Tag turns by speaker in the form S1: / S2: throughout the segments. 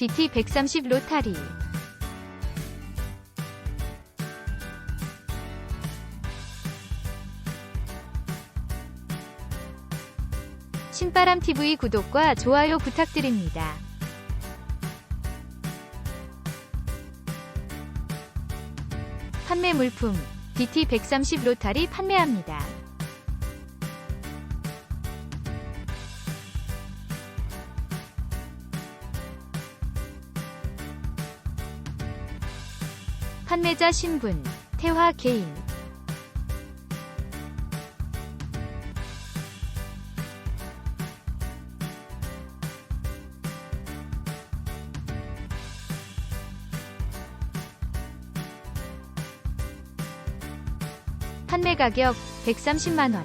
S1: DT130 로타리 신바람TV 구독과 좋아요 부탁드립니다. 판매 물품 DT130 로타리 판매합니다. 판매자 신분 태화 개인 판매 가격 130만원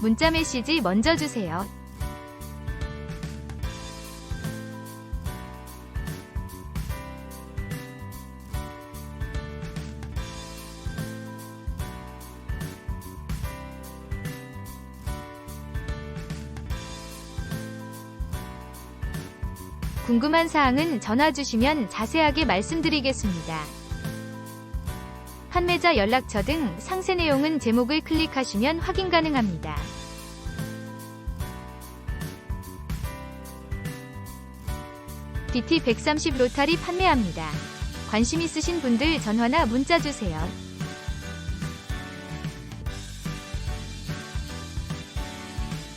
S1: 문자 메시지 먼저 주세요. 궁금한 사항은 전화 주시면 자세하게 말씀드리겠습니다. 판매자 연락처 등 상세 내용은 제목을 클릭하시면 확인 가능합니다. DT130 로타리 판매합니다. 관심 있으신 분들 전화나 문자 주세요.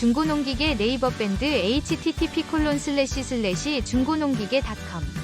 S1: 중고농기계 네이버 밴드 http:// 중고농기계 닷컴